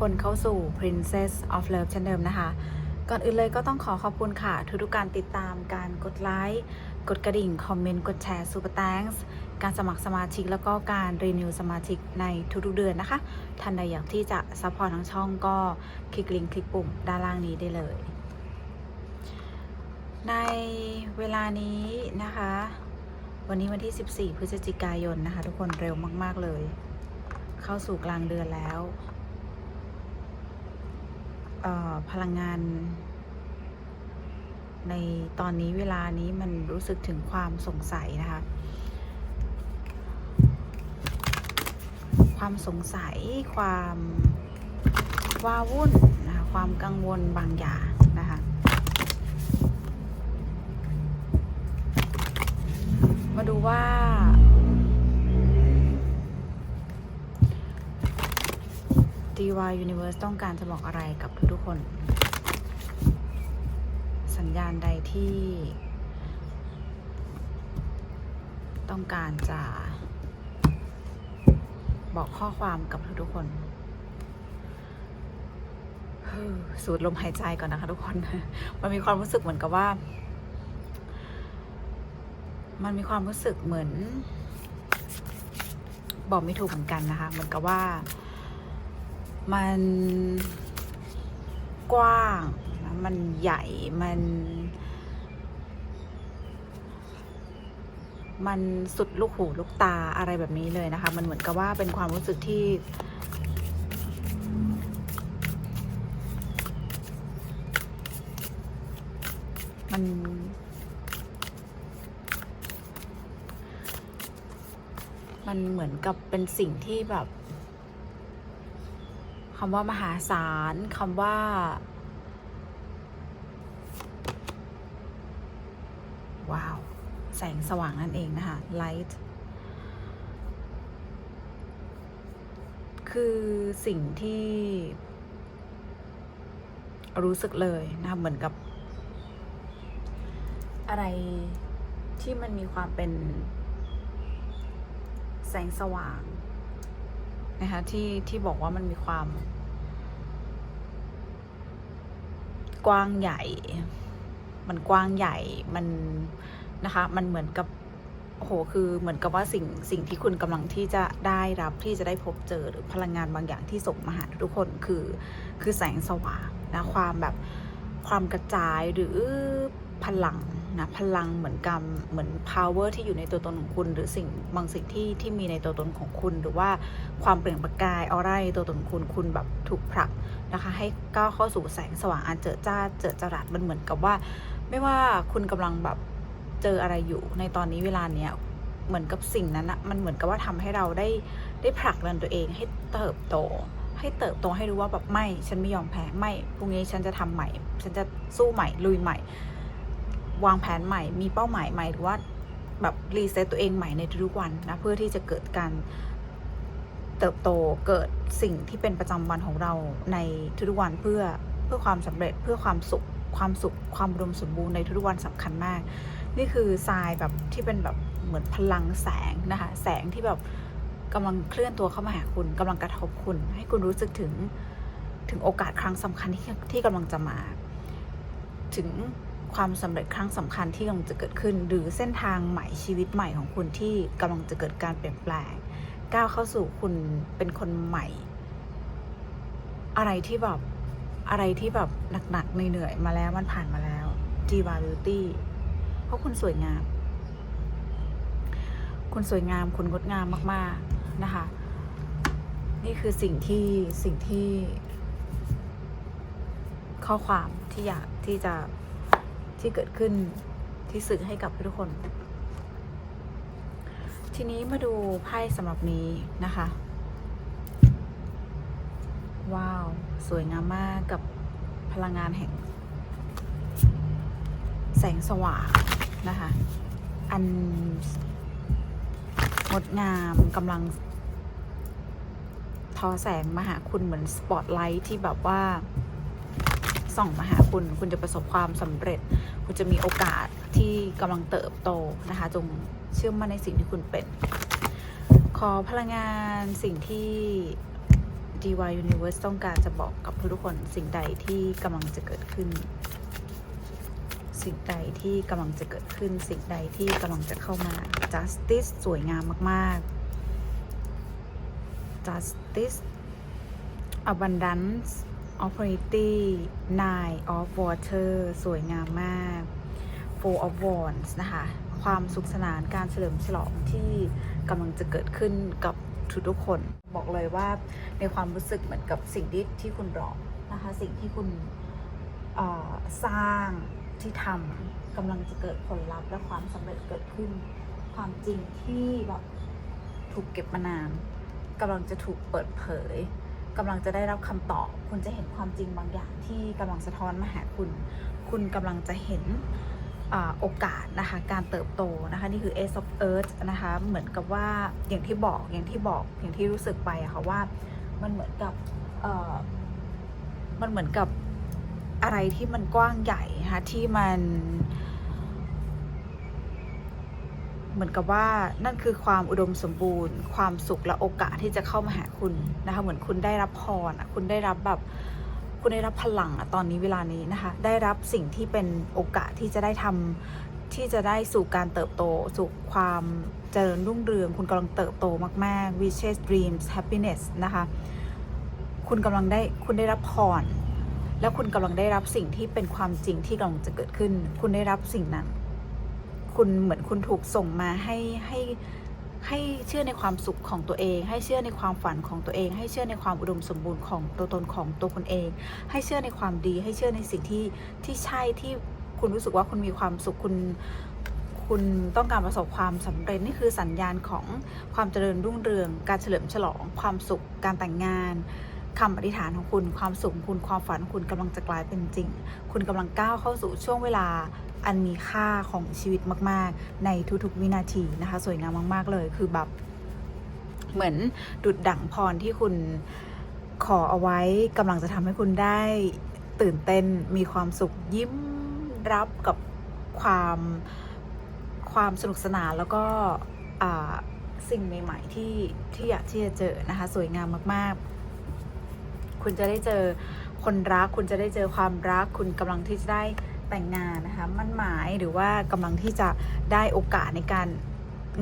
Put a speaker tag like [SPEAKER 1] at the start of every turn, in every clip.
[SPEAKER 1] คนเข้าสู่ Princess of Love เช่นเดิมนะคะ ก่อนอื่นเลยก็ต้องขอขอบคุณค่ะ ทุกๆการติดตามการกดไลค์กดกระดิ่ง คอมเมนต์ กดแชร์ Super Thanks การสมัครสมาชิกแล้วก็การรีนิวสมาชิกในทุกๆเดือนนะคะ ท่านใดอยากที่จะซัพพอร์ตทั้งช่องก็คลิกลิงก์คลิกปุ่มด้านล่างนี้ได้เลย ในเวลานี้นะคะ วันนี้วันที่ 14 พฤศจิกายนนะคะ ทุกคนเร็วมาก ๆ เลย เข้าสู่กลางเดือนแล้ว พลังงาน ในตอนนี้เวลานี้มันรู้สึกถึงความสงสัยนะคะ ความสงสัยความว้าวุ่นนะคะความกังวลบางอย่างนะคะมาดูว่า DY Universe ต้องการจะบอกอะไรกับทุกๆคน สัญญาณใดที่ ต้องการจะ บอกข้อความกับทุกๆคนสูดลมหายใจก่อนนะคะทุกคน มันมีความรู้สึกเหมือนกับว่า มันมีความรู้สึกเหมือน บอกไม่ถูกเหมือนกันนะคะ เหมือนกับว่า มันกว้าง มันใหญ่ มัน มันสุดลูกหูลูกตาอะไรแบบนี้เลยนะคะ มันเหมือนกับว่าเป็นความรู้สึกที่ มันมันเหมือนกับเป็นสิ่งที่แบบ คำว่ามหาศาลคำว่า ว้าว แสงสว่างนั่นเองนะคะ light คือสิ่งที่ รู้สึกเลยนะคะเหมือนกับ อะไรที่มันมีความเป็น แสงสว่าง นะคะที่ที่บอกว่ามันมีความ กว้างใหญ่ มันกว้างใหญ่มันนะคะ มันเหมือนกับโหคือเหมือนกับว่าสิ่งสิ่งที่คุณกำลังที่จะได้รับที่จะได้พบเจอหรือพลังงานบางอย่างที่ส่งมาหาทุกคนคือคือแสงสว่างนะความแบบความกระจายหรือพลัง นะพลังเหมือนกับเหมือน power ที่อยู่ในตัวตนของคุณ หรือสิ่งบางสิ่งที่ที่มีในตัวตนของคุณ หรือว่าความเปล่งประกายออร่าในตัวตนคุณคุณแบบถูกผลักนะคะให้ก้าวเข้าสู่แสงสว่างอันเจิดจ้าเจิดจรัสมันเหมือนกับว่า ไม่ว่าคุณกำลังแบบเจออะไรอยู่ในตอนนี้เวลาเนี้ยเหมือนกับสิ่งนั้นอะมันเหมือนกับว่าทำให้เราได้ได้ผลักดันตัวเองให้เติบโต ให้เติบโตให้รู้ว่าแบบไม่ ฉันไม่ยอมแพ้ไม่พรุ่งนี้ฉันจะทำใหม่ ฉันจะสู้ใหม่ลุยใหม่ วางแผนใหม่ มีเป้าหมายใหม่หรือว่าแบบรีเซ็ตตัวเองใหม่ในทุกวันนะเพื่อที่จะเกิดการเติบโตเกิดสิ่งที่เป็นประจำวันของเราในทุกวันเพื่อเพื่อความสำเร็จเพื่อความสุขความสุขความอุดมสมบูรณ์ในทุกวันสำคัญมาก นี่คือทรายแบบที่เป็นแบบเหมือนพลังแสงนะคะแสงที่แบบกำลังเคลื่อนตัวเข้ามาหาคุณกำลังกระทบคุณ ให้คุณรู้สึกถึงถึงโอกาสครั้งสำคัญที่ที่กำลังจะมา ถึง ความสำเร็จครั้งสำคัญที่กำลังจะเกิดขึ้น หรือเส้นทางใหม่ชีวิตใหม่ของคุณที่กำลังจะเกิดการเปลี่ยนแปลง ก้าวเข้าสู่คุณเป็นคนใหม่ อะไรที่แบบอะไรที่แบบหนักๆเหนื่อยๆมาแล้วมันผ่านมาแล้ว g w a Beauty เพราะคุณสวยงาม คุณสวยงามคุณงดงามมาก ๆนะคะ นี่คือสิ่งที่สิ่งที่ข้อความที่อยากที่จะ ที่เกิดขึ้นที่สื่อให้กับทุกคน ทีนี้มาดูไพ่สำหรับนี้นะคะ ว้าว สวยงามมากกับพลังงานแห่ง แสงสว่างนะคะ อันงดงามกำลังทอแสงมาหาคุณเหมือนสปอตไลท์ที่แบบว่าส่องมาหาคุณ คุณจะประสบความสำเร็จ คุณจะมีโอกาสที่กำลังเติบโตนะคะ จงเชื่อมั่นในสิ่งที่คุณเป็น ขอพลังงานสิ่งที่ DY Universe ต้องการจะบอกกับทุกคนสิ่งใดที่กำลังจะเกิดขึ้น สิ่งใดที่กำลังจะเกิดขึ้น สิ่งใดที่กำลังจะเข้ามา justice สวยงามมากๆ justice abundance opportunity nine of water สวยงามมาก four of wands นะคะ ความสุขสนานการเฉลิมฉลองที่กำลังจะเกิดขึ้นกับทุกๆคน บอกเลยว่าในความรู้สึกเหมือนกับสิ่งที่ที่คุณรอนะคะ สิ่งที่คุณสร้างที่ทำกำลังจะเกิดผลลัพธ์และความสำเร็จเกิดขึ้น ความจริงที่แบบถูกเก็บมานานกำลังจะถูกเปิดเผย กำลังจะได้รับคำตอบ คุณจะเห็นความจริงบางอย่างที่กำลังสะท้อนมาหาคุณ คุณกำลังจะเห็นอโอกาสนะคะการเติบโตนะคะนี่คือ Ace of Earth นะคะเหมือนกับว่าอย่างที่บอกอย่างที่บอกอย่างที่รู้สึกไปอะค่ะว่ามันเหมือนกับมันเหมือนกับอะไรที่มันกว้างใหญ่นะคะที่มัน เหมือนกับว่านั่นคือความอุดมสมบูรณ์ ความสุขและโอกาสที่จะเข้ามาหาคุณนะคะ เหมือนคุณได้รับพรอะคุณได้รับแบบคุณได้รับพลังอะตอนนี้เวลานี้นะคะ ได้รับสิ่งที่เป็นโอกาสที่จะได้ทำที่จะได้สู่การเติบโต สู่ความเจริญรุ่งเรือง คุณกำลังเติบโตมาก ๆ wishes dreams happiness นะคะ คุณกำลังได้คุณได้รับพรแล้วคุณกำลังได้รับสิ่งที่เป็นความจริงที่กำลังจะเกิดขึ้น คุณได้รับสิ่งนั้น คุณเหมือนคุณถูกส่งมาให้ให้ให้เชื่อในความสุขของตัวเอง ให้เชื่อในความฝันของตัวเอง ให้เชื่อในความอุดมสมบูรณ์ของตัวตนของตัวคุณเอง ให้เชื่อในความดี ให้เชื่อในสิ่งที่ที่ใช่ที่คุณรู้สึกว่าคุณมีความสุขคุณคุณต้องการประสบความสำเร็จนี่คือสัญญาณของความเจริญรุ่งเรือง การเฉลิมฉลอง ความสุข การแต่งงานคำอธิษฐานของคุณ ความสุขคุณความฝันของคุณกำลังจะกลายเป็นจริง คุณกำลังก้าวเข้าสู่ช่วงเวลา อันมีค่าของชีวิตมาก ๆ ในทุกๆวินาทีนะคะ สวยงามมาก ๆ เลย คือแบบเหมือนดุดดั่งพรที่คุณขอเอาไว้กำลังจะทำให้คุณได้ตื่นเต้นมีความสุขยิ้มรับกับความความสนุกสนานแล้วก็สิ่งใหม่ ๆ ที่ที่อยากที่จะเจอนะคะ สวยงามมาก ๆ คุณจะได้เจอคนรัก คุณจะได้เจอความรัก คุณกำลังที่จะได้ แต่งงานนะคะมันหมายหรือว่ากำลังที่จะได้โอกาสในการ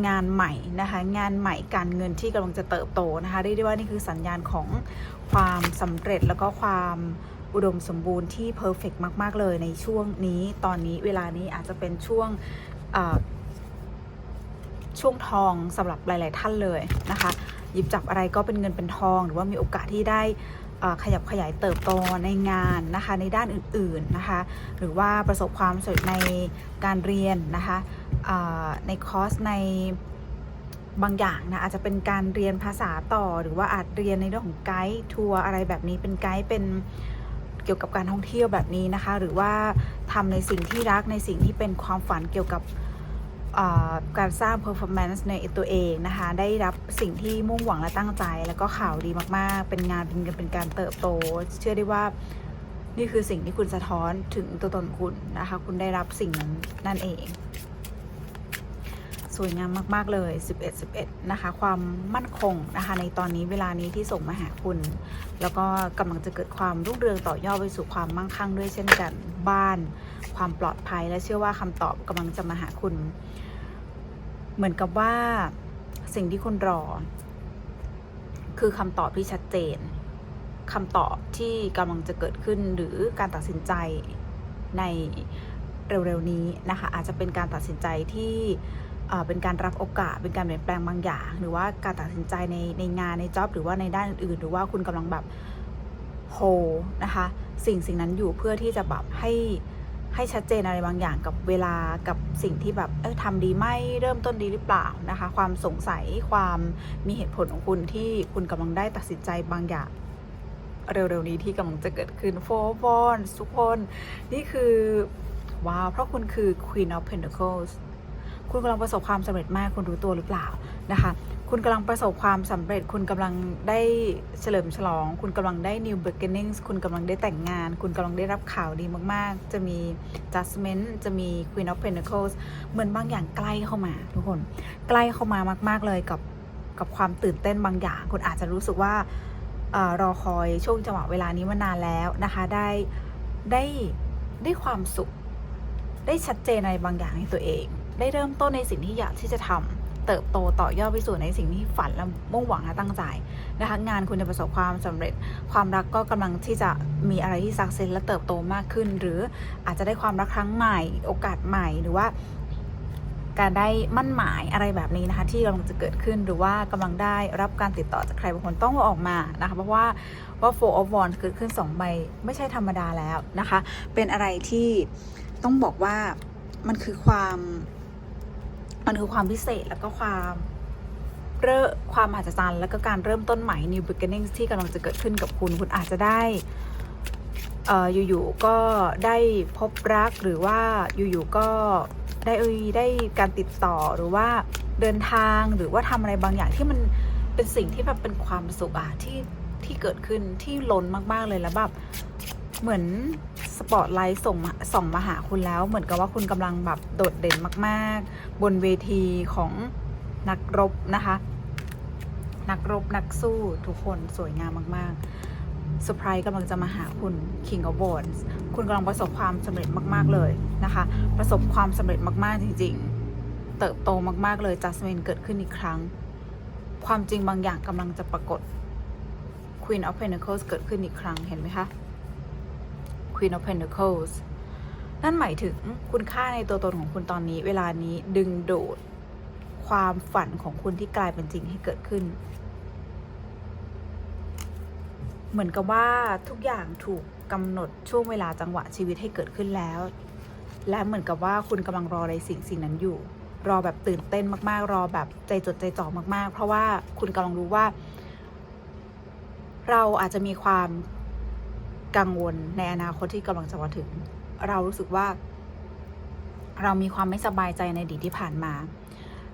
[SPEAKER 1] งานใหม่นะคะงานใหม่การเงินที่กำลังจะเติบโตนะคะเรียกได้ว่านี่คือสัญญาณของความสำเร็จแล้วก็ความอุดมสมบูรณ์ที่เพอร์เฟกมาก ๆ เลยในช่วงนี้ตอนนี้เวลานี้อาจจะเป็นช่วงช่วงทองสำหรับหลาย ๆ ท่านเลยนะคะ หยิบจับอะไรก็เป็นเงินเป็นทอง หรือว่ามีโอกาสที่ได้ ขยับขยายเติบโตในงานนะคะในด้านอื่นๆนะคะหรือว่าประสบความสำเร็จในการเรียนนะคะในคอร์สในบางอย่างนะอาจจะเป็นการเรียนภาษาต่อ หรือว่าอาจเรียนในเรื่องของไกด์ทัวร์อะไรแบบนี้เป็นไกด์เป็นเกี่ยวกับการท่องเที่ยวแบบนี้นะคะ หรือว่าทำในสิ่งที่รักในสิ่งที่เป็นความฝันเกี่ยวกับ การสร้าง performance ในตัวเองนะคะ ได้รับสิ่งที่มุ่งหวังและตั้งใจ แล้วก็ข่าวดีมากๆ เป็นงานเป็นเงินเป็นการเติบโต เชื่อได้ว่านี่คือสิ่งที่คุณสะท้อนถึงตัวตนคุณนะคะ คุณได้รับสิ่งนั้นนั่นเอง สวยงามมาก ๆ เลย 11 11 นะคะ ความมั่นคงนะคะ ในตอนนี้เวลานี้ที่ส่งมาหาคุณ แล้วก็กำลังจะเกิดความรุ่งเรืองต่อยอดไปสู่ความมั่งคั่งด้วยเช่นกัน บ้าน ความปลอดภัยและเชื่อว่าคำตอบกำลังจะมาหาคุณ เหมือนกับว่าสิ่งที่คุณรอ คือคำตอบที่ชัดเจนคำตอบที่กำลังจะเกิดขึ้นหรือการตัดสินใจในเร็วๆนี้นะคะ อาจจะเป็นการตัดสินใจที่เป็นการรับโอกาส เป็นการเปลี่ยนแปลงบางอย่าง หรือว่าการตัดสินใจในในงานในจ็อบหรือว่าในด้านอื่นๆ หรือว่าคุณกำลังแบบโฮนะคะ สิ่งสิ่งนั้นอยู่เพื่อที่จะแบบให้ ให้ชัดเจนอะไรบางอย่างกับเวลากับสิ่งที่แบบเออทำดีไหมเริ่มต้นดีหรือเปล่านะคะ ความสงสัยความมีเหตุผลของคุณที่คุณกำลังได้ตัดสินใจบางอย่างเร็วๆนี้ที่กำลังจะเกิดขึ้นโฟบอนทุกคนนี่คือว้าวเพราะคุณคือ Queen of Pentacles คุณกำลังประสบความสำเร็จมากคุณรู้ตัวหรือเปล่านะคะ คุณกำลังประสบความสำเร็จ คุณกำลังได้เฉลิมฉลอง คุณกำลังได้ new beginnings คุณกำลังได้แต่งงาน คุณกำลังได้รับข่าวดีมาก ๆ จะมี judgment จะมี queen of pentacles เหมือนบางอย่างใกล้เข้ามา ทุกคน ใกล้เข้ามามาก ๆ เลยกับกับความตื่นเต้นบางอย่าง คุณอาจจะรู้สึกว่าออรอคอยช่วงจังหวะเวลานี้มานานแล้วนะคะ ได้ได้ได้ความสุข ได้ชัดเจนในบางอย่างในตัวเอง ได้เริ่มต้นในสิ่งที่อยากที่จะทำ เติบโตต่อยอดไปสู่ในสิ่งที่ฝันและมุ่งหวังและตั้งใจนะคะงานคุณจะประสบความสำเร็จ ความรักก็กำลังที่จะมีอะไรที่สักเซนและเติบโตมากขึ้น หรืออาจจะได้ความรักครั้งใหม่ โอกาสใหม่หรือว่าการได้มั่นหมายอะไรแบบนี้นะคะที่กำลังจะเกิดขึ้นหรือว่ากำลังได้รับการติดต่อจากใครบางคนต้องออกมานะคะเพราะว่าว่า four of wands เกิดขึ้น2ใบไม่ใช่ธรรมดาแล้วนะคะ เป็นอะไรที่ต้องบอกว่ามันคือความ มันคือความพิเศษแล้วก็ความเริ่ความมหัศจรรย์แล้วก็การเริ่มต้นใหม่ new beginnings ที่กำลังจะเกิดขึ้นกับคุณ คุณอาจจะได้เอ่ออยู่ๆก็ได้พบรักหรือว่าอยู่ๆก็ได้เอ่ยได้การติดต่อหรือว่าเดินทางหรือว่าทำอะไรบางอย่างที่มันเป็นสิ่งที่แบบเป็นความสุขอะที่ที่เกิดขึ้นที่ล้นมากๆเลยแล้วแบบ เหมือนสปอตไลท์ส่งมาส่องมาหาคุณแล้ว เหมือนกับว่าคุณกำลังแบบโดดเด่นมาก ๆ บนเวทีของนักรบนะคะ นักรบนักสู้ทุกคนสวยงามมากๆเซอร์ไพรส์กำลังจะมาหาคุณ King of Wands คุณกำลังประสบความสำเร็จมาก ๆ เลยนะคะ ประสบความสำเร็จมากๆจริง ๆ เติบโตมาก ๆ เลยจัสมินเกิดขึ้นอีกครั้ง ความจริงบางอย่างกำลังจะปรากฏ Queen of Pentacles เกิดขึ้นอีกครั้งเห็นไหมคะ Queen of Pentacles นั่นหมายถึงคุณค่าในตัวตนของคุณตอนนี้ เวลานี้ดึงดูดความฝันของคุณที่กลายเป็นจริงให้เกิดขึ้น เหมือนกับว่าทุกอย่างถูกกำหนดช่วงเวลาจังหวะชีวิตให้เกิดขึ้นแล้ว และเหมือนกับว่าคุณกำลังรอในสิ่งสิ่งนั้นอยู่ รอแบบตื่นเต้นมาก ๆ รอแบบใจจดใจจ่อมาก ๆ เพราะว่าคุณกำลังรู้ว่า เราอาจจะมีความ กังวลในอนาคตที่กำลังจะมาถึง เรารู้สึกว่า เรามีความไม่สบายใจในอดีตที่ผ่านมา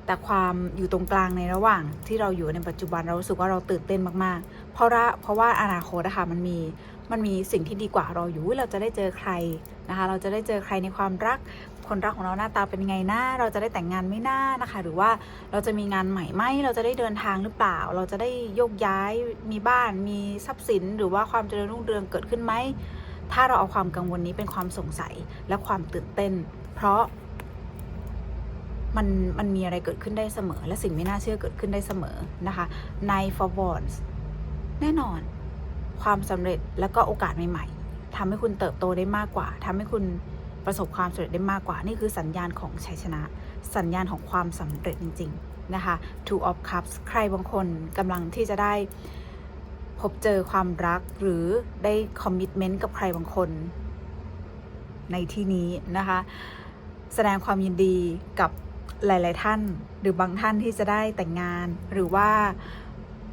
[SPEAKER 1] แต่ความอยู่ตรงกลางในระหว่างที่เราอยู่ในปัจจุบันเรารู้สึกว่าเราตื่นเต้นมากๆ เพราะว่าเพราะว่าอนาคตนะคะมันมีมันมีสิ่งที่ดีกว่าเราอยู่เราจะได้เจอใครนะคะ เราจะได้เจอใครในความรัก คนรักของเราหน้าตาเป็นยังไงหน้า เราจะได้แต่งงานไม่น่านะคะ หรือว่าเราจะมีงานใหม่ไหมเราจะได้เดินทางหรือเปล่า เราจะได้โยกย้ายมีบ้าน มีทรัพย์สิน หรือว่าความเจริญรุ่งเรืองเกิดขึ้นไหมถ้าเราเอาความกังวลนี้เป็นความสงสัยและความตื่นเต้น เพราะมันมันมีอะไรเกิดขึ้นได้เสมอ และสิ่งไม่น่าเชื่อเกิดขึ้นได้เสมอนะคะใน for bonds แน่นอน ความสำเร็จและก็โอกาสใหม่ ๆทำให้คุณเติบโตได้มากกว่าทำให้คุณ ประสบความสำเร็จได้มากกว่า นี่คือสัญญาณของชัยชนะ สัญญาณของความสำเร็จจริง ๆ นะคะ two of cups ใครบางคนกำลังที่จะได้พบเจอความรักหรือได้คอมมิชเมนต์กับใครบางคนในที่นี้นะคะ แสดงความยินดีกับหลาย ๆ ท่าน หรือบางท่านที่จะได้แต่งงาน หรือว่า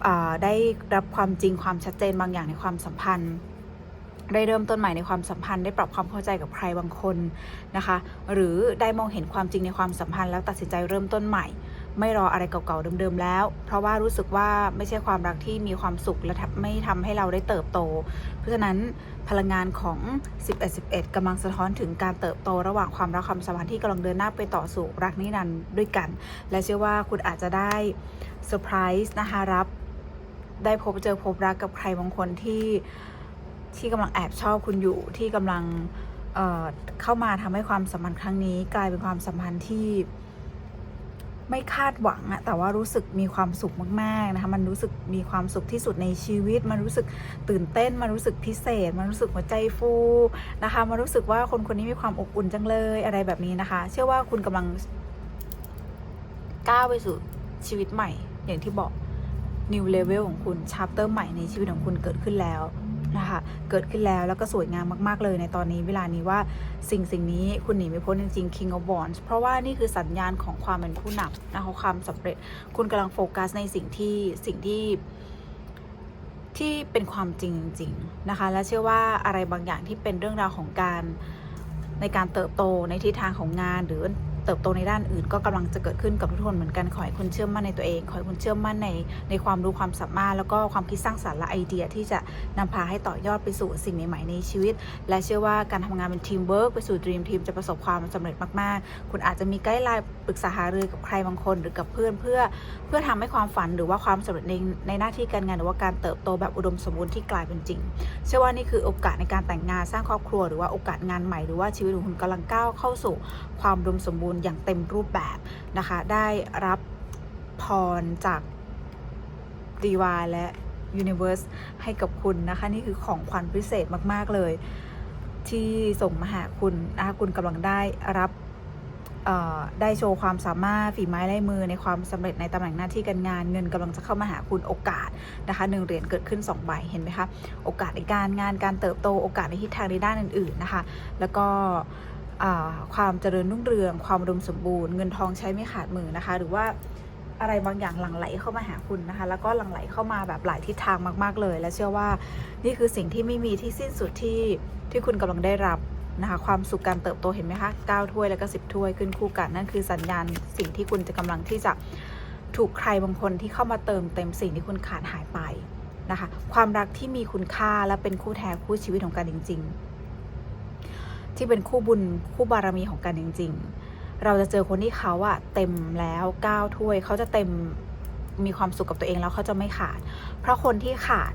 [SPEAKER 1] อ่าได้รับความจริงความชัดเจนบางอย่างในความสัมพันธ์ ได้เริ่มต้นใหม่ในความสัมพันธ์ได้ปรับความเข้าใจกับใครบางคนนะคะ หรือได้มองเห็นความจริงในความสัมพันธ์แล้วตัดสินใจเริ่มต้นใหม่ ไม่รออะไรเก่าๆเดิมๆแล้ว เพราะว่ารู้สึกว่าไม่ใช่ความรักที่มีความสุขและไม่ทำให้เราได้เติบโต เพราะฉะนั้นพลังงานของ 11 11กำลังสะท้อนถึงการเติบโตระหว่างความรักความสัมพันธ์ที่กำลังเดินหน้าไปต่อสู่รักนิรันด์ด้วยกัน และเชื่อว่าคุณอาจจะได้เซอร์ไพรส์นะคะรับ ได้พบเจอพบรักกับใครบางคนที่ ที่กำลังแอบชอบคุณอยู่ที่กำลังเเข้ามาทำให้ความสัมพันธ์ครั้งนี้ กลายเป็นความสัมพันธ์ที่ไม่คาดหวังอะแต่ว่ารู้สึกมีความสุขมากๆนะคะมันรู้สึกมีความสุขที่สุดในชีวิต มันรู้สึกตื่นเต้น มันรู้สึกพิเศษ มันรู้สึกหัวใจฟูนะคะมันรู้สึกว่าคนคนนี้มีความอบอุ่นจังเลยอะไรแบบนี้นะคะ เชื่อว่าคุณกำลังก้าวไปสู่ชีวิตใหม่ อย่างที่บอก new level ของคุณ chapter ใหม่ในชีวิตของคุณเกิดขึ้นแล้ว นะคะเกิดขึ้นแล้วแล้วก็สวยงามมากๆเลยในตอนนี้เวลานี้ว่าสิ่งสิ่งนี้คุณหนีไม่พ้นจริงๆ King of Wands เพราะว่านี่คือสัญญาณของความเป็นผู้นำนะคะความสำเร็จคุณกำลังโฟกัสในสิ่งที่สิ่งที่ที่เป็นความจริงจริงนะคะ และเชื่อว่าอะไรบางอย่างที่เป็นเรื่องราวของการในการเติบโตในทิศทางของงานหรือ เติบโตในด้านอื่น ก็กำลังจะเกิดขึ้นกับทุกคนเหมือนกันขอให้คุณเชื่อมั่นในตัวเองขอให้คุณเชื่อมั่นในในความรู้ความสามารถ แล้วก็ความคิดสร้างสรรค์และไอเดียที่จะนำพาให้ต่อยอดไปสู่สิ่งใหม่ๆในชีวิต และเชื่อว่าการทำงานเป็นทีมเวิร์กไปสู่ Dream Team จะประสบความสำเร็จมากๆ คุณอาจจะมีไกด์ไลน์ปรึกษาหารือกับใครบางคนหรือกับเพื่อนเพื่อ เพื่อทำให้ความฝันหรือว่าความสำเร็จในในหน้าที่การงานหรือว่าการเติบโตแบบอุดมสมบูรณ์ที่กลายเป็นจริง เชื่อว่านี่คือโอกาสในการแต่งงานสร้างครอบครัว หรือว่าโอกาสงานใหม่หรือว่าชีวิตของคุณกำลังก้าวเข้าสู่ความอุดมสมบูรณอย่างเต็มรูปแบบนะคะ ได้รับพรจากดีวาและ Universe ให้กับคุณนะคะ นี่คือของขวัญพิเศษมาก ๆ เลย ที่ส่งมาหาคุณนะคะคุณกำลังได้รับได้โชว์ความสามารถฝีไม้ลายมือในความสำเร็จในตำแหน่งหน้าที่การงานเงินกำลังจะเข้ามาหาคุณโอกาสนะคะหนึ่งเหรียญเกิดขึ้น2ใบเห็นไหมคะโอกาสในการงานการเติบโตโอกาสในทิศทางในด้านอื่นๆนะคะ แล้วก็ ความเจริญรุ่งเรือง ความอุดมสมบูรณ์ เงินทองใช้ไม่ขาดมือนะคะ หรือว่าอะไรบางอย่างหลั่งไหลเข้ามาหาคุณนะคะ แล้วก็หลั่งไหลเข้ามาแบบหลายทิศทางมาก ๆ เลย และเชื่อว่านี่คือสิ่งที่ไม่มีที่สิ้นสุดที่ที่คุณกำลังได้รับนะคะความสุขการเติบโตเห็นไหมคะ9ถ้วยแล้วก็ 10 ถ้วยขึ้นคู่กันนั่นคือสัญญาณสิ่งที่คุณจะกำลังที่จะถูกใครบางคนที่เข้ามาเติมเต็มสิ่งที่คุณขาดหายไปนะคะ ความรักที่มีคุณค่าและเป็นคู่แท้คู่ชีวิตของกันจริง ๆ ที่เป็นคู่บุญคู่บารมีของกันจริง ๆ เราจะเจอคนที่เขาอะเต็มแล้ว9ถ้วยเขาจะเต็มมีความสุขกับตัวเองแล้วเขาจะไม่ขาด เพราะคนที่ขาด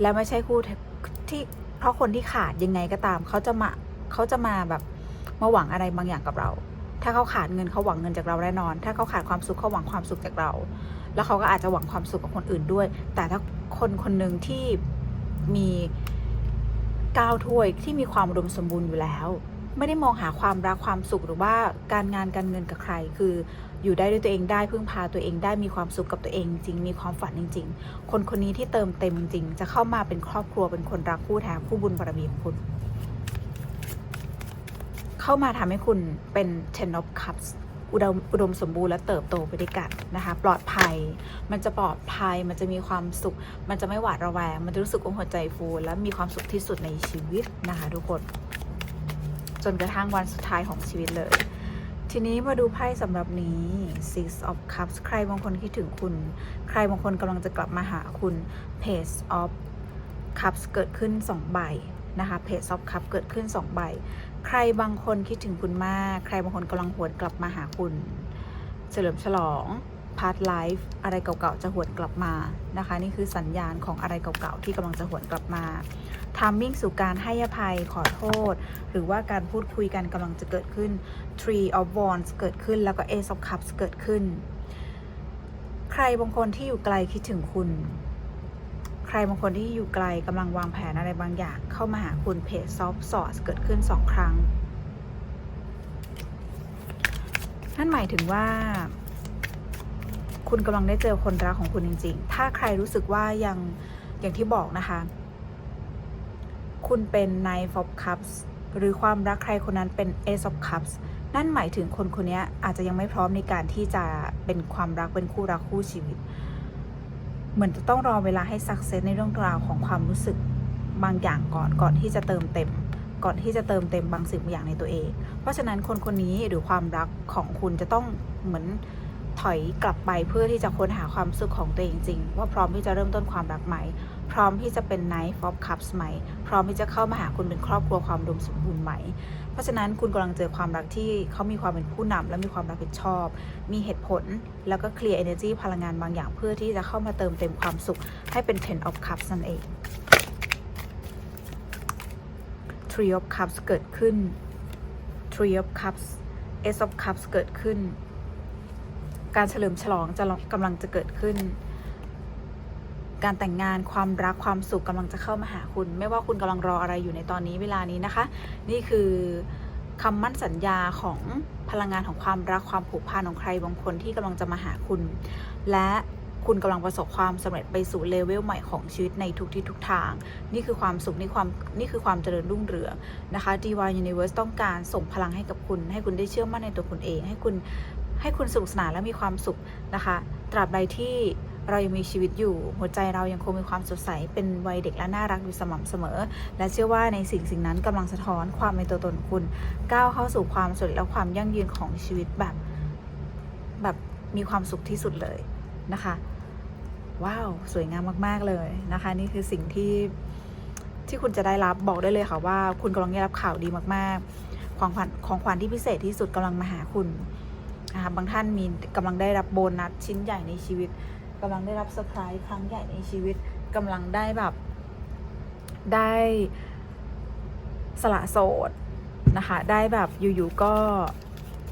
[SPEAKER 1] และไม่ใช่คู่ที่เพราะคนที่ขาดยังไงก็ตามเขาจะมาเขาจะมาแบบมาหวังอะไรบางอย่างกับเรา ถ้าเขาขาดเงินเขาหวังเงินจากเราแน่นอน ถ้าเขาขาดความสุขเขาหวังความสุขจากเรา แล้วเขาก็อาจจะหวังความสุขกับคนอื่นด้วย แต่ถ้าคนคนหนึ่งที่มี ก้าวถ้วยที่มีความอุดมสมบูรณ์อยู่แล้ว ไม่ได้มองหาความรักความสุขหรือว่าการงานการเงินกับใคร คืออยู่ได้ด้วยตัวเองได้พึ่งพาตัวเองได้มีความสุขกับตัวเองจริงมีความฝันจริง ๆ คนคนนี้ที่เติมเต็มจริงจะเข้ามาเป็นครอบครัวเป็นคนรักคู่แท้คู่บุญบารมีของคุณเข้ามาทำให้คุณเป็น ten of cups อุดมอุดมสมบูรณ์และเติบโตไปด้วยกันนะคะ ปลอดภัย มันจะปลอดภัย มันจะมีความสุข มันจะไม่หวาดระแวง มันจะรู้สึกว่าหัวใจฟูและมีความสุขที่สุดในชีวิตนะคะทุกคน จนกระทั่งวันสุดท้ายของชีวิตเลย ทีนี้มาดูไพ่สำหรับนี้ six of cups ใครบางคนคิดถึงคุณ ใครบางคนกำลังจะกลับมาหาคุณ page of cups เกิดขึ้น 2 ใบนะคะ page of cups เกิดขึ้น 2 ใบ ใครบางคนคิดถึงคุณมาก ใครบางคนกำลังหวนกลับมาหาคุณ เฉลิมฉลองพาร์ทไลฟ์อะไรเก่าๆจะหวนกลับมานะคะ นี่คือสัญญาณของอะไรเก่าๆที่กำลังจะหวนกลับมาทามมิ่งสู่การให้อภัยขอโทษ หรือว่าการพูดคุยกันกำลังจะเกิดขึ้น Tree of Wands เกิดขึ้นแล้วก็ Ace of Cups เกิดขึ้น ใครบางคนที่อยู่ไกลคิดถึงคุณ ครบางคนที่อยู่ไกลกำลังวางแผนอะไรบางอย่าง เข้ามาหาคุณเพจซอฟสอสเกิดขึ้นสองครั้ง นั่นหมายถึงว่า คุณกำลังได้เจอคนรักของคุณจริง ๆ ถ้าใครรู้สึกว่ายังอย่างที่บอกนะคะ คุณเป็น Knight of Cups หรือความรักใครคนนั้นเป็น Ace of Cups นั่นหมายถึงคนคนนี้อาจจะยังไม่พร้อมในการที่จะเป็นความรักเป็นคู่รักคู่ชีวิต เหมือนจะต้องรอเวลาให้สักเซสในเรื่องราวของความรู้สึกบางอย่างก่อนก่อนที่จะเติมเต็ม ก่อนที่จะเติมเต็มบางสิ่งบางอย่างในตัวเอง เพราะฉะนั้นคนคนนี้หรือความรักของคุณจะต้องเหมือนถอยกลับไปเพื่อที่จะค้นหาความสุขของตัวเองจริง ว่าพร้อมที่จะเริ่มต้นความรักใหม่ พร้อมที่จะเป็น Knight of Cups ไหม พร้อมที่จะเข้ามาหาคุณเป็นครอบครัวความอุดมสมบูรณ์ไหม เพราะฉะนั้นคุณกำลังเจอความรักที่เขามีความเป็นผู้นำและมีความรับผิดชอบ มีเหตุผล แล้วก็ clear energy พลังงานบางอย่างเพื่อที่จะเข้ามาเติมเต็มความสุขให้เป็น ten of cups นั่นเอง three of cups เกิดขึ้น three of cups ace of cups เกิดขึ้น การเฉลิมฉลองจะกำลังจะเกิดขึ้น การแต่งงานความรักความสุขกำลังจะเข้ามาหาคุณ ไม่ว่าคุณกำลังรออะไรอยู่ในตอนนี้เวลานี้นะคะ นี่คือคำมั่นสัญญาของพลังงานของความรักความผูกพันของใครบางคนที่กำลังจะมาหาคุณ และคุณกำลังประสบความสำเร็จไปสู่เลเวลใหม่ของชีวิตในทุกที่ทุกทาง นี่คือความสุขนี่ความนี่คือความเจริญรุ่งเรืองนะคะ Divine Universe ต้องการส่งพลังให้กับคุณ ให้คุณได้เชื่อมั่นในตัวคุณเอง ให้คุณให้คุณสนุกสนานและมีความสุขนะคะ ตราบใดที่ เรายังมีชีวิตอยู่ หัวใจเรายังคงมีความสดใส เป็นวัยเด็กและน่ารักอยู่สม่ำเสมอ และเชื่อว่าในสิ่งสิ่งนั้นกำลังสะท้อนความเป็นตัวตนคุณ ก้าวเข้าสู่ความสำเร็จและความยั่งยืนของชีวิตแบบ แบบมีความสุขที่สุดเลยนะคะ ว้าว สวยงามมาก ๆ เลยนะคะ นี่คือสิ่งที่ที่คุณจะได้รับบอกได้เลยค่ะว่า คุณกำลังได้รับข่าวดีมากๆ ของขวัญของขวัญที่พิเศษที่สุดกำลังมาหาคุณนะคะบางท่านมีกำลังได้รับโบนัสชิ้นใหญ่ในชีวิต กำลังได้รับเซอร์ไพรส์ครั้งใหญ่ในชีวิตกำลังได้แบบ ได้สละโสดนะคะ ได้แบบอยู่ๆก็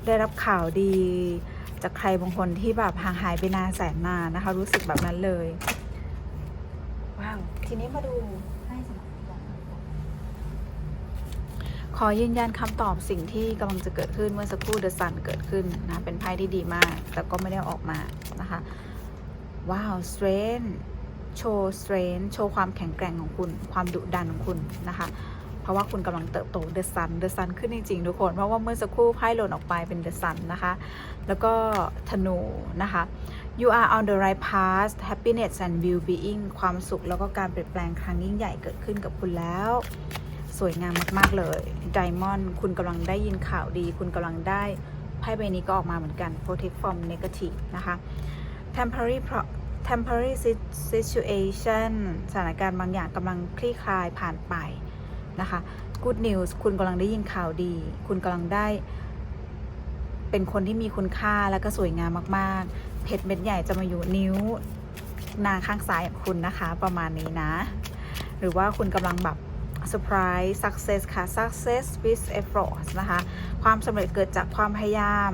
[SPEAKER 1] ได้รับข่าวดี จากใครบางคนที่แบบห่างหายไปนานแสนนานนะคะ รู้สึกแบบนั้นเลย ว้าว ทีนี้มาดูให้สำหรับอาจารย์ขอยืนยันคำตอบสิ่งที่กำลังจะเกิดขึ้นเมื่อสักครู่เดอะซันเกิดขึ้นนะ เป็นไพ่ที่ดีมาก แต่ก็ไม่ได้เอาออกมานะคะ ว้าวสเตรนโชว์สเตรนโชว์ความแข็งแกร่งของคุณ ความดุดันของคุณนะคะ เพราะว่าคุณกำลังเติบโตเดอะซันเดอะซันขึ้นจริงๆทุกคน เพราะว่าเมื่อสักครู่ไพ่หล่นออกไปเป็นเดอะซันนะคะ แล้วก็ธนูนะคะ you are on the right path happiness and well-being ความสุขแล้วก็การเปลี่ยนแปลงครั้งยิ่งใหญ่เกิดขึ้นกับคุณแล้วสวยงามมากๆเลย Diamond คุณกำลังได้ยินข่าวดี คุณกำลังได้ไพ่ใบนี้ก็ออกมาเหมือนกัน protect from negative นะคะ temporary temporary sit- situation สถานการณ์บางอย่างกำลังคลี่คลายผ่านไปนะคะ good news คุณกำลังได้ยินข่าวดี คุณกำลังได้ เป็นคนที่มีคุณค่าและก็สวยงามมาก ๆ เพชรเม็ดใหญ่จะมาอยู่นิ้วนางข้างซ้ายของคุณนะคะ ประมาณนี้นะ หรือว่าคุณกำลังแบบ surprise success ค่ะ success with effort นะคะ ความสำเร็จเกิดจากความพยายาม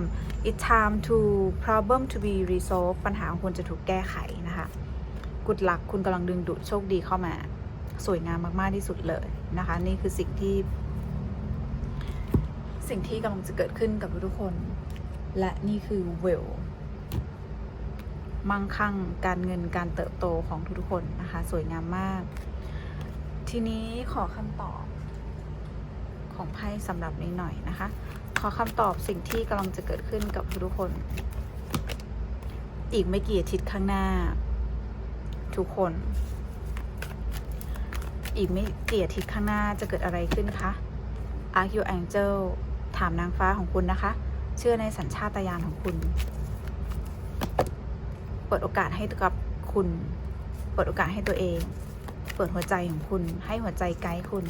[SPEAKER 1] it time to problem to be resolved ปัญหาของคุณจะถูกแก้ไขนะคะ good luck คุณกำลังดึงดูดโชคดีเข้ามา สวยงามมาก ๆ ที่สุดเลยนะคะ นี่คือสิ่งที่ สิ่งที่กำลังจะเกิดขึ้นกับทุกคน และนี่คือเวลมั่งคั่งการเงินการเติบโตของทุกๆคนนะคะ สวยงามมาก ทีนี้ขอคำตอบของไพ่สำหรับนี้หน่อยนะคะ ขอคำตอบสิ่งที่กำลังจะเกิดขึ้นกับทุกคน อีกไม่กี่อาทิตย์ข้างหน้า ทุกคน อีกไม่กี่อาทิตย์ข้างหน้าจะเกิดอะไรขึ้นคะ Archangel ถามนางฟ้าของคุณนะคะ เชื่อในสัญชาตญาณของคุณ เปิดโอกาสให้กับคุณ เปิดโอกาสให้ตัวเอง เปิดหัวใจของคุณ ให้หัวใจไกด์คุณ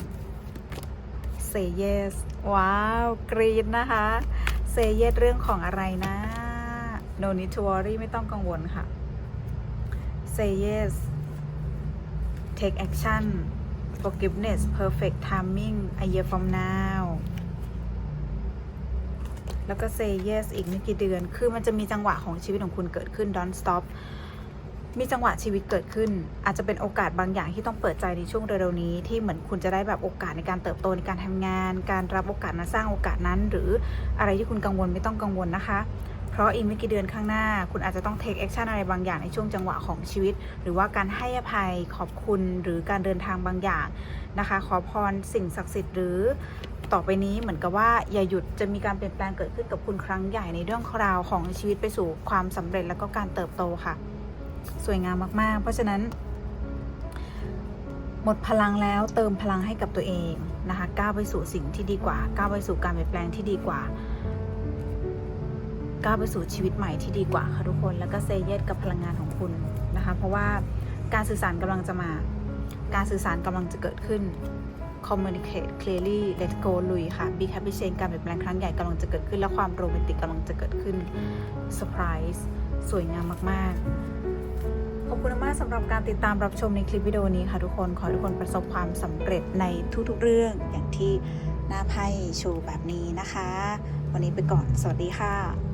[SPEAKER 1] say yes ว้าว กรีนนะคะ say yes เรื่องของอะไรนะ no need to worry ไม่ต้องกังวลค่ะ say yes take action forgiveness perfect timing a year from now แล้วก็ say yes อีกไม่กี่เดือน คือมันจะมีจังหวะของชีวิตของคุณเกิดขึ้น don't stop มีจังหวะชีวิตเกิดขึ้น อาจจะเป็นโอกาสบางอย่างที่ต้องเปิดใจในช่วงเร็วๆนี้ ที่เหมือนคุณจะได้แบบโอกาสในการเติบโตในการทำงาน การรับโอกาสนั้นสร้างโอกาสนั้น หรืออะไรที่คุณกังวลไม่ต้องกังวลนะคะ เพราะอีกไม่กี่เดือนข้างหน้า คุณอาจจะต้อง take action อะไรบางอย่างในช่วงจังหวะของชีวิต หรือว่าการให้อภัยขอบคุณหรือการเดินทางบางอย่างนะคะ ขอพรสิ่งศักดิ์สิทธิ์หรือต่อไปนี้เหมือนกับว่าอย่าหยุดจะมีการเปลี่ยนแปลงเกิดขึ้นกับคุณครั้งใหญ่ในเรื่องราวของชีวิตไปสู่ความสำเร็จแล้วก็การเติบโตค่ะ สวยงามมากๆ เพราะฉะนั้น หมดพลังแล้วเติมพลังให้กับตัวเองนะคะก้าวไปสู่สิ่งที่ดีกว่าก้าวไปสู่การเปลี่ยนแปลงที่ดีกว่าก้าวไปสู่ชีวิตใหม่ที่ดีกว่าค่ะทุกคน แล้วก็เซเยสกับพลังงานของคุณนะคะ เพราะว่าการสื่อสารกำลังจะมา การสื่อสารกำลังจะเกิดขึ้น communicate clearly let go ลุยค่ะ big happy change การเปลี่ยนแปลงครั้งใหญ่กำลังจะเกิดขึ้น และความโรแมนติกกำลังจะเกิดขึ้น surprise สวยงามมาก ๆ ขอบคุณมากสำหรับการติดตามรับชมในคลิปวิดีโอนี้ค่ะทุกคน ขอให้ทุกคนประสบความสำเร็จในทุกๆเรื่องอย่างที่หน้าไพ่โชว์แบบนี้นะคะ วันนี้ไปก่อน สวัสดีค่ะ